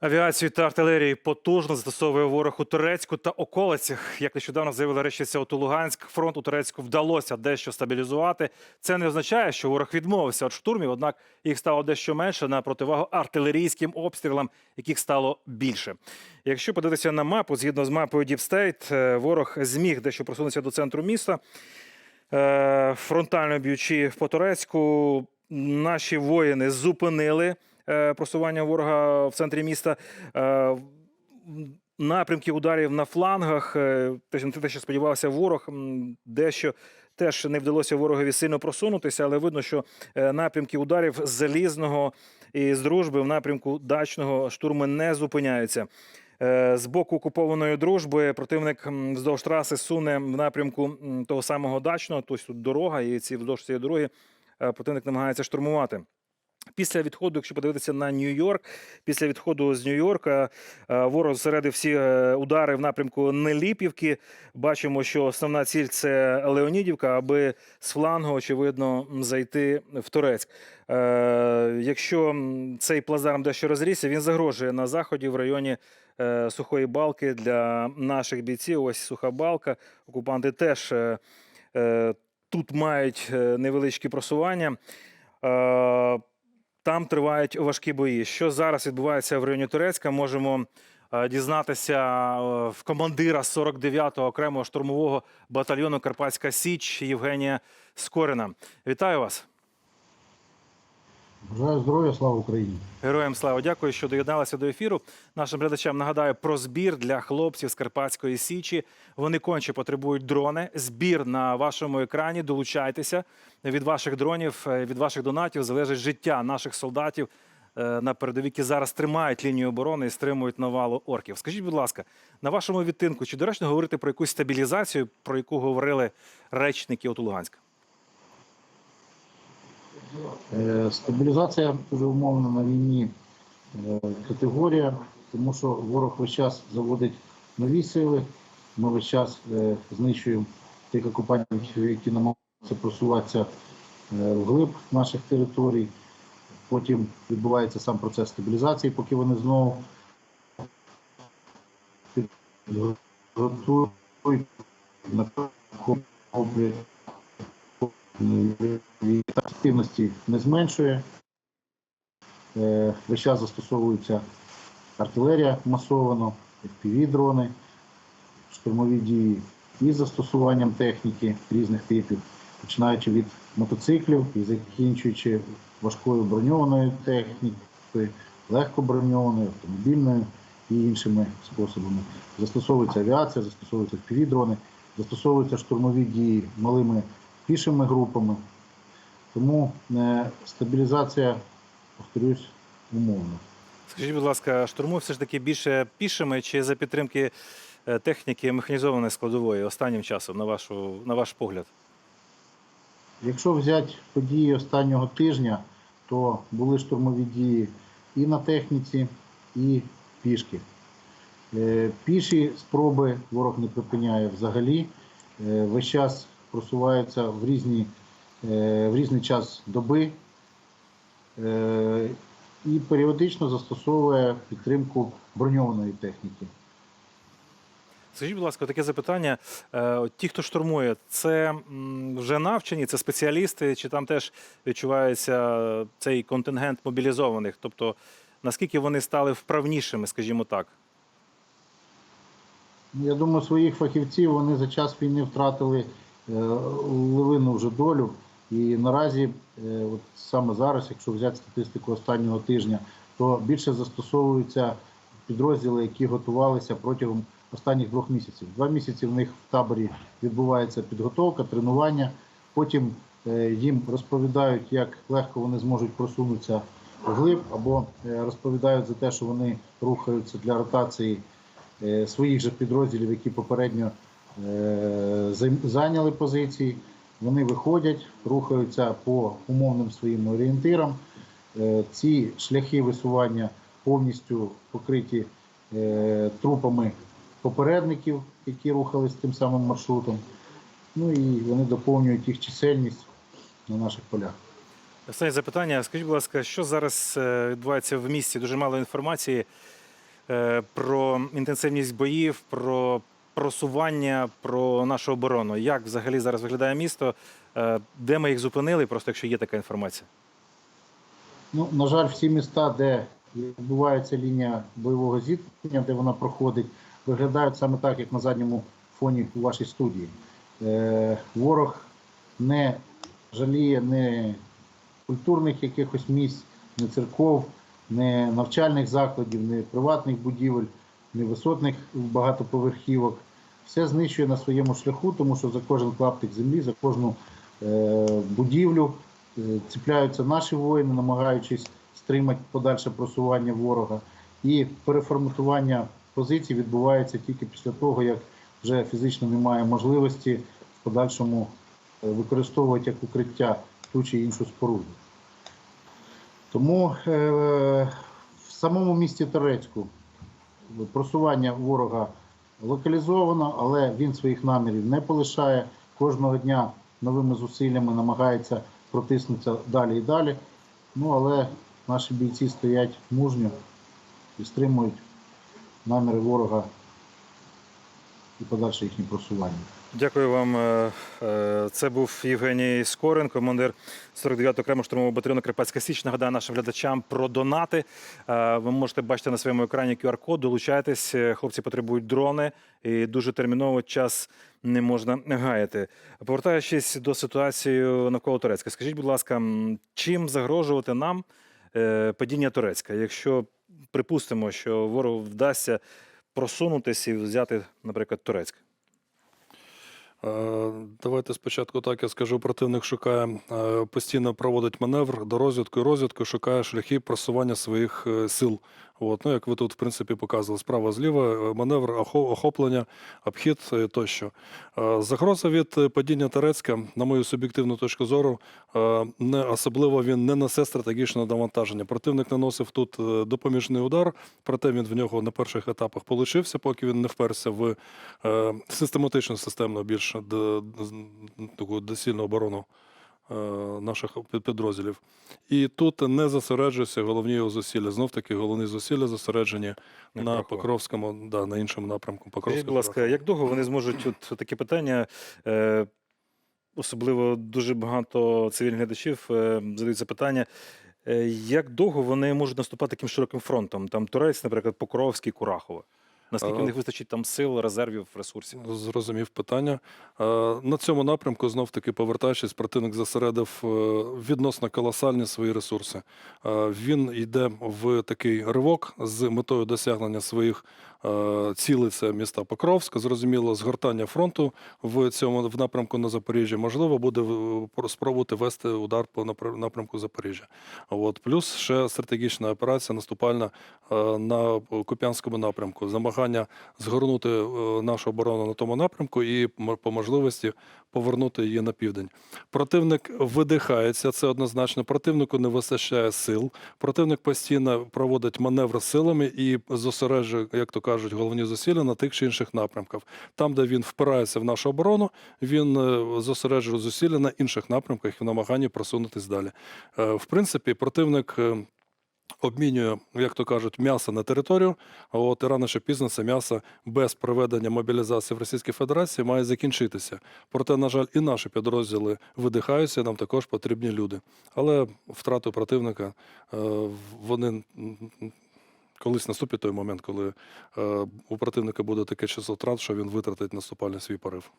Авіацію та артилерію потужно застосовує ворог у Турецьку та околицях. Як нещодавно заявила речниця ОТУ Луганськ, фронт у Турецьку вдалося дещо стабілізувати. Це не означає, що ворог відмовився від штурмів, однак їх стало дещо менше на противагу артилерійським обстрілам, яких стало більше. Якщо подивитися на мапу, згідно з мапою е, ворог зміг дещо просунутися до центру міста. Е, Фронтально б'ючи по Турецьку, наші воїни зупинили просування ворога в центрі міста. Е, Напрямки ударів на флангах, е, те, що- сподівався ворог, дещо теж не вдалося ворогові сильно просунутися, але видно, що е, напрямки ударів з залізного і з дружби в напрямку дачного штурми не зупиняються. Е, З боку окупованої дружби противник вздовж траси суне в напрямку того самого дачного, тобто тут дорога, і ці вздовж цієї дороги е, противник намагається штурмувати. Після відходу, якщо подивитися на Нью-Йорк, після відходу з Нью-Йорка е, ворог зосередив всі е, удари в напрямку Неліпівки. Бачимо, що основна ціль це Леонідівка, аби з флангу, очевидно, зайти в Турецьк. Е, Якщо цей плацдарм дещо розрісся, він загрожує на заході в районі Сухої Балки для наших бійців. Ось суха балка. Окупанти теж тут мають невеличкі просування. Там тривають важкі бої. Що зараз відбувається в районі Турецька? Можемо е, дізнатися е, в командира 49-го окремого штурмового батальйону Карпатська Січ Євгенія Скорина. Вітаю вас, Бажаю здоров'я, слава Україні. героям слава. Дякую, що доєдналися до ефіру. Нашим глядачам нагадаю про збір для хлопців з Карпатської Січі. Вони конче потребують дрони. Збір на вашому екрані. Долучайтеся від ваших дронів, е, від ваших донатів залежить життя наших солдатів е, на передовій, які зараз тримають лінію оборони і стримують навалу орків. Скажіть, будь ласка, на вашому відтинку, чи доречно говорити про якусь стабілізацію, про яку говорили речники от Луганська? Е, Стабілізація дуже умовна на війні е, категорія, тому що ворог весь час заводить нові сили. Ми весь час е, знищуємо тих окупантів, які намагаються просуватися вглиб наших територій. Потім відбувається сам процес стабілізації, поки вони знову готують накоплюють активності не зменшує. Е, Весь час застосовується артилерія масовано, FPV-дрони, штурмові дії із застосуванням техніки різних типів, починаючи від мотоциклів і закінчуючи важкою броньованою технікою, легкоброньованою, автомобільною і іншими способами. Застосовується авіація, застосовуються FPV-дрони, застосовуються штурмові дії малими пішими групами. Тому е, стабілізація, повторюсь, умовна. Скажіть, будь ласка, штурмує все ж таки більше пішими чи за підтримки е, техніки механізованої складової останнім часом, на, вашу, на ваш погляд? Якщо взяти події останнього тижня, то були штурмові дії і на техніці, і пішки. Е, Піші спроби ворог не припиняє взагалі. Весь час просувається в, різні, е, в різний час доби е, і періодично застосовує підтримку броньованої техніки. Скажіть, будь ласка, таке запитання. Е, Ті, хто штурмує, це вже навчені, це спеціалісти, чи там теж відчувається цей контингент мобілізованих? Тобто, наскільки вони стали вправнішими, скажімо так? Я думаю, своїх фахівців вони за час війни втратили левину вже долю. І наразі, е, от саме зараз, якщо взяти статистику останнього тижня, то більше застосовуються підрозділи, які готувалися протягом останніх двох місяців. Два місяці в них в таборі відбувається підготовка, тренування. Потім е, їм розповідають, як легко вони зможуть просунутися вглиб, або е, розповідають за те, що вони рухаються для ротації е, своїх же підрозділів, які попередньо е, зайняли позиції. Вони виходять, рухаються по умовним своїм орієнтирам. Е, Ці шляхи висування повністю покриті е, трупами попередників, які рухались тим самим маршрутом. Ну і вони доповнюють їх чисельність на наших полях. Останнє запитання. Скажіть, будь ласка, що зараз е, відбувається в місті? Дуже мало інформації. е, про інтенсивність боїв, про просування, про нашу оборону. Як взагалі зараз виглядає місто? Е, Де ми їх зупинили? Просто якщо є така інформація. Ну, на жаль, всі міста, де відбувається лінія бойового зіткнення, де вона проходить, виглядають саме так, як на задньому фоні у вашій студії. Е, ворог не жаліє не культурних якихось місць, не церков, не навчальних закладів, не приватних будівель, не висотних багатоповерхівок. Все знищує на своєму шляху, тому що за кожен клаптик землі, за кожну е, будівлю е, ціпляються наші воїни, намагаючись стримати подальше просування ворога. І переформатування позицій відбувається тільки після того, як вже фізично немає можливості в подальшому е, використовувати як укриття ту чи іншу споруду. Тому в самому місті Торецьку просування ворога локалізовано, але він своїх намірів не полишає. Кожного дня новими зусиллями намагається протиснутися далі і далі. Ну але наші бійці стоять мужньо і стримують наміри ворога і подальше їхнє просування. Дякую вам. Е, е, Це був Євгеній Скорин, командир 49-го окремого штурмового батальйону Карпатська Січ. Нагадаю нашим глядачам про донати. Е, Ви можете бачити на своєму екрані QR-код. Долучайтесь. Хлопці потребують дрони, і дуже терміново час не можна гаяти. Повертаючись до ситуації навколо Турецька, скажіть, будь ласка, чим загрожувати нам падіння Турецька, якщо припустимо, що ворогу вдасться просунутися і взяти, наприклад, Турецьк? Е, Давайте спочатку так я скажу. Противник шукає е, постійно проводить маневр до розвідку і розвідку, шукає шляхи просування своїх е, сил. От, ну, як ви тут, в принципі, показували справа зліва, е, маневр охоплення, обхід е, тощо. Е, Загроза від падіння Терецька, на мою суб'єктивну точку зору, не особливо він не несе стратегічного навантаження. Противник наносив тут допоміжний удар, проте він в нього на перших етапах получився, поки він не вперся в систематичну системну більш таку досільну оборону наших підрозділів. І тут не зосереджуються головні його зусилля. Знов таки головні зусилля зосереджені На на. Покровському, да, на іншому напрямку. Скажіть, будь ласка, як довго вони зможуть от такі питання? Е, особливо дуже багато цивільних глядачів е, задають запитання. Е, як довго вони можуть наступати таким широким фронтом? Там Турець, наприклад, Покровський, Курахове. Наскільки в них вистачить там сил, резервів, ресурсів? Зрозумів питання. Е, На цьому напрямку знов таки повертаючись, противник зосередив е, відносно колосальні свої ресурси. Е, Він йде в такий ривок з метою досягнення своїх е, цілей. Це міста Покровськ. Зрозуміло, згортання фронту в цьому в напрямку на Запоріжжя. Можливо, буде спробувати вести удар по напрямку Запоріжжя. От плюс ще стратегічна операція наступальна е, на Куп'янському напрямку. Намагання згорнути е, нашу оборону на тому напрямку і по можливості повернути її на південь. Противник видихається, це однозначно. Противнику не вистачає сил. Противник постійно проводить маневр силами і зосереджує, як то кажуть, головні зусилля на тих чи інших напрямках. Там, де він впирається в нашу оборону, він е, зосереджує зусилля на інших напрямках і в намаганні просунутись далі. Е, В принципі, противник. Обмінює, як то кажуть, м'ясо на територію. От і рано чи пізно це м'ясо без проведення мобілізації в Російській Федерації має закінчитися. Проте, на жаль, і наші підрозділи видихаються. Нам також потрібні люди. Але втрату противника е, вони колись наступить той момент, коли е, у противника буде таке число втрат, що він витратить наступальний свій порив.